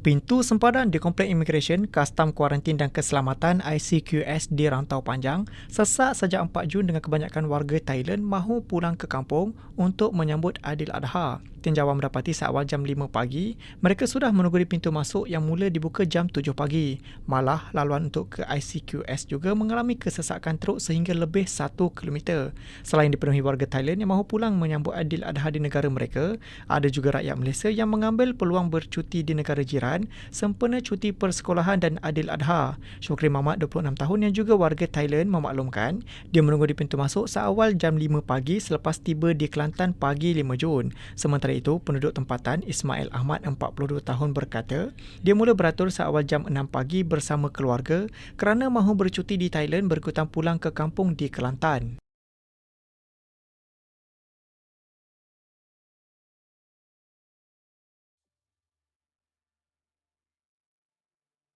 Pintu sempadan di Komplek Immigration, Kastam Kuarantin dan Keselamatan ICQS di Rantau Panjang sesak sejak 4 Jun dengan kebanyakan warga Thailand mahu pulang ke kampung untuk menyambut Adil Adha. Tinjauan mendapati seawal jam 5 pagi, mereka sudah menunggu di pintu masuk yang mula dibuka jam 7 pagi. Malah, laluan untuk ke ICQS juga mengalami kesesakan teruk sehingga lebih 1 km. Selain dipenuhi warga Thailand yang mahu pulang menyambut Adil Adha di negara mereka, ada juga rakyat Malaysia yang mengambil peluang bercuti di negara jiran sempena cuti persekolahan dan Adil Adha. Syukri Mamat 26 tahun yang juga warga Thailand memaklumkan dia menunggu di pintu masuk seawal jam 5 pagi selepas tiba di Kelantan pagi 5 Jun. Sementara itu, penduduk tempatan Ismail Ahmad 42 tahun berkata dia mula beratur seawal jam 6 pagi bersama keluarga kerana mahu bercuti di Thailand berkutan pulang ke kampung di Kelantan.